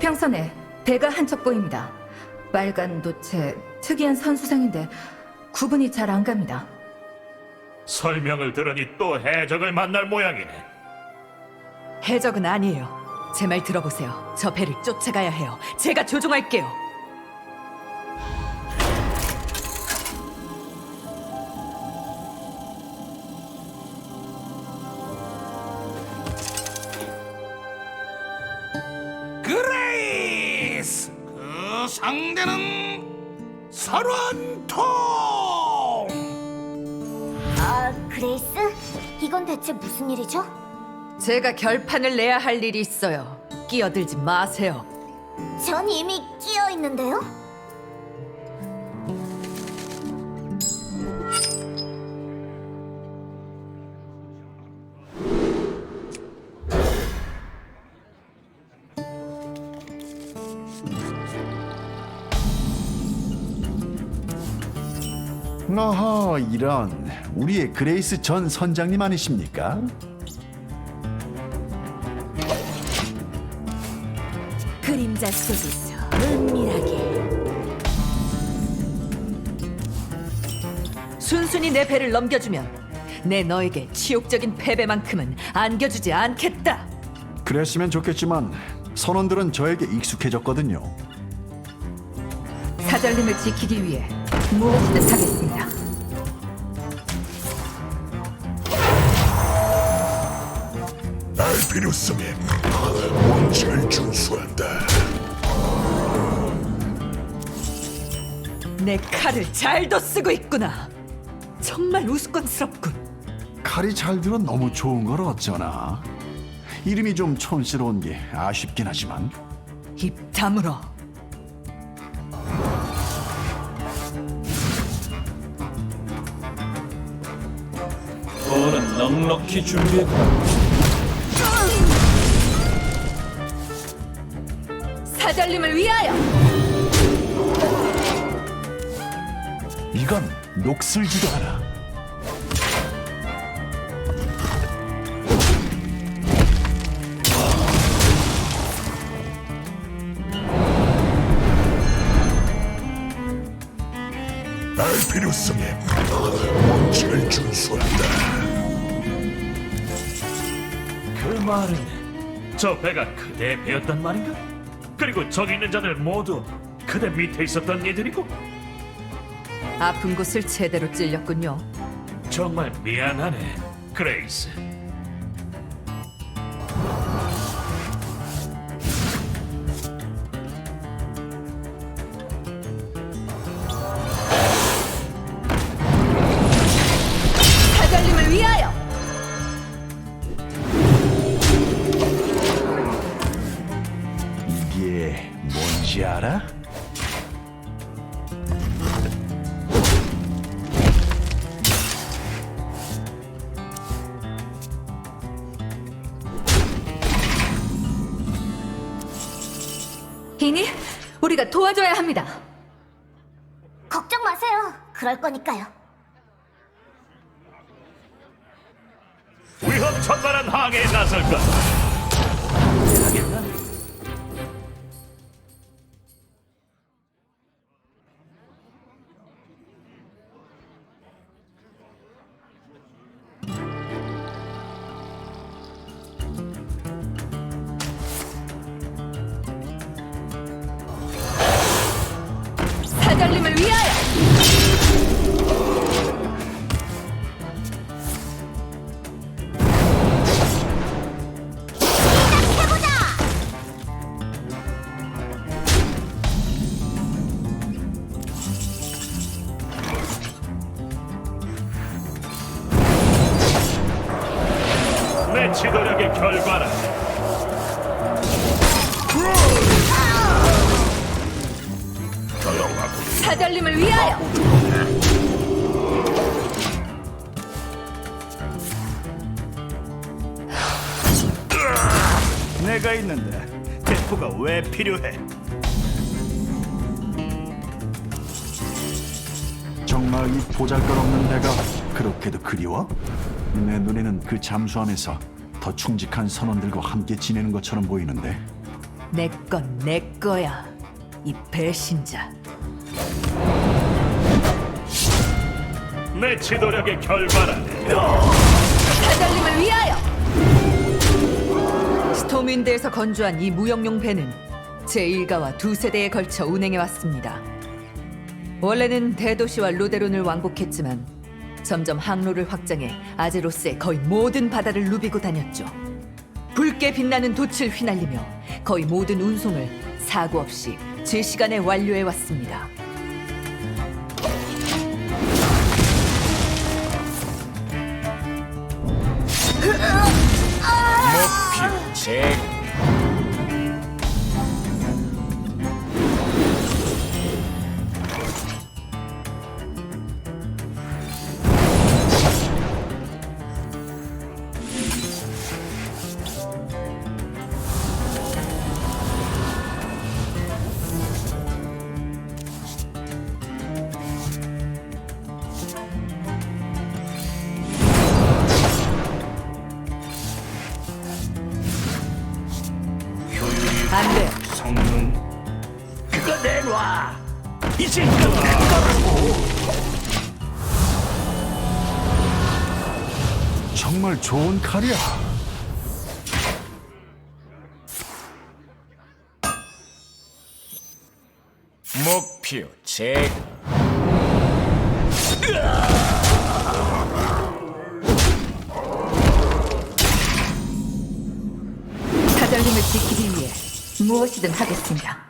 수평선에 배가 한척 보입니다. 빨간 도체, 특이한 선수상인데 구분이 잘 안 갑니다. 설명을 들으니 또 해적을 만날 모양이네. 해적은 아니에요. 제 말 들어보세요. 저 배를 쫓아가야 해요. 제가 조종할게요. 상대는 설원통! 아, 그레이스? 이건 대체 무슨 일이죠? 제가 결판을 내야 할 일이 있어요. 끼어들지 마세요. 전 이미 끼어 있는데요? 어허 이런 우리의 그레이스 전 선장님 아니십니까? 그림자 속에서 은밀하게 순순히 내 배를 넘겨주면 내 너에게 치욕적인 패배만큼은 안겨주지 않겠다. 그랬으면 좋겠지만 선원들은 저에게 익숙해졌거든요. 사절님을 지키기 위해 무엇이든 하겠습니다. 날 필요성에 원칙을 준수한다. 내 칼을 잘도 쓰고 있구나. 정말 우스꽝스럽군. 칼이 잘 들어 너무 좋은 걸 어쩌나. 이름이 좀 촌스러운 게 아쉽긴 하지만 입 다물어. 오는 넉넉히 준비했다. 사절님을 위하여! 이건 녹슬 지도 않아. 날 필요성에 원칙을 준수한다. 말은 저 배가 그대 배였단 말인가? 그리고 저기 있는 자들 모두 그대 밑에 있었던 이들이고 아픈 곳을 제대로 찔렸군요. 정말 미안하네, 그레이스. 뭔지 알아? 이니 우리가 도와줘야 합니다. 걱정 마세요. 그럴 거니까요. 위험 천만한 항해에 나설 것. 하 사절님을 위하여! 내 지도력의 결과라. 내가 있는데 대포가 왜 필요해? 정말 이 보잘것없는 배가 그렇게도 그리워? 내 눈에는 그 잠수함에서 더 충직한 선원들과 함께 지내는 것처럼 보이는데 내 건 내 거야. 이 배신자. 내 지도력의 결과라 스톰윈드에서 건조한 이 무역용 배는 제1가와 두 세대에 걸쳐 운행해 왔습니다. 원래는 대도시와 로데론을 왕복했지만 점점 항로를 확장해 아제로스의 거의 모든 바다를 누비고 다녔죠. 붉게 빛나는 돛을 휘날리며 거의 모든 운송을 사고 없이 제 시간에 완료해 왔습니다. 목 정말 좋은 칼이야. 목표 제 사절님을 지키기 위해 무엇이든 하겠습니다.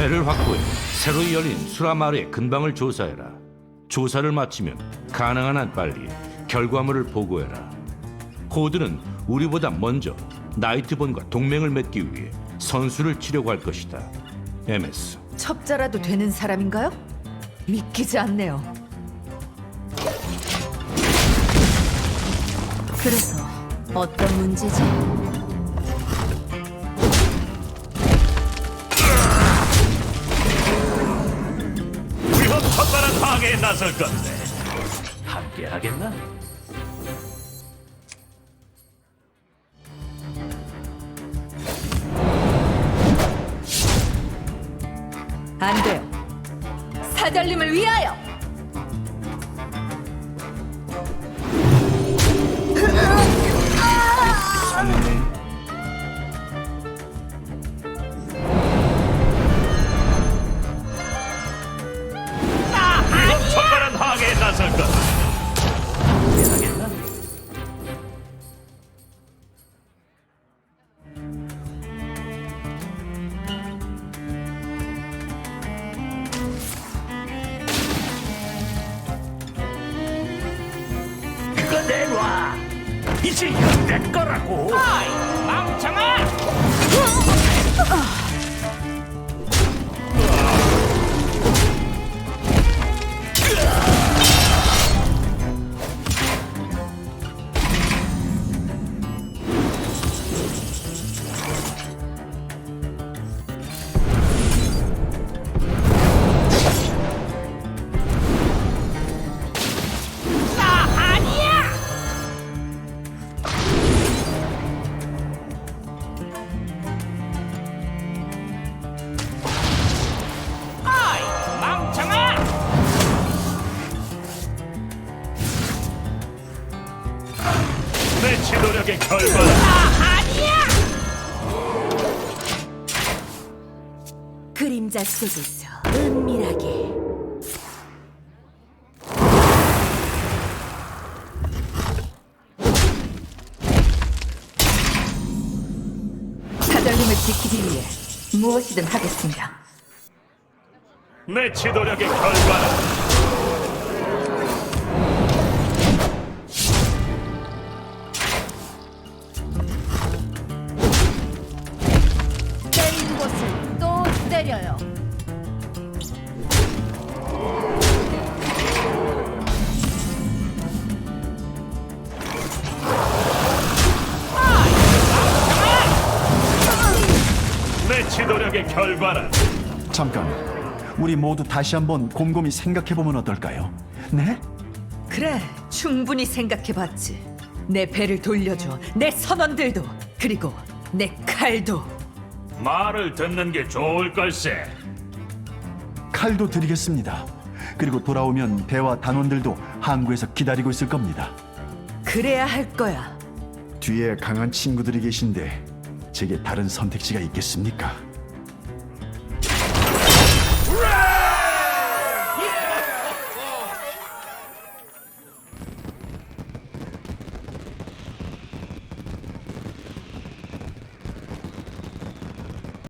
배를 확보해 새로 열린 수라마르의 근방을 조사해라. 조사를 마치면 가능한 한 빨리 결과물을 보고해라. 코드는 우리보다 먼저 나이트본과 동맹을 맺기 위해 선수를 치려고 할 것이다. MS. 첩자라도 되는 사람인가요? 믿기지 않네요. 그래서 어떤 문제지? 항해에 나설 건데 함께 하겠나? 안 돼요. 사절님을 위하여! 나설 건데 함께 하겠나? 그거 내놔. 이제 이건 내 거라고. 내 지도력의 결과라네. 그림자 속에서 은밀하게 사절님을 지키기 위해 무엇이든 하겠습니다. 내 지도력의 결과라 때려요. 결과는 잠깐, 우리 모두 다시 한번 곰곰이 생각해 보면 어떨까요? 네? 그래, 충분히 생각해봤지. 내 배를 돌려줘, 내 선원들도, 그리고 내 칼도. 말을 듣는 게 좋을 걸세. 칼도 드리겠습니다. 그리고 돌아오면 배와 단원들도 항구에서 기다리고 있을 겁니다. 그래야 할 거야. 뒤에 강한 친구들이 계신데 제게 다른 선택지가 있겠습니까?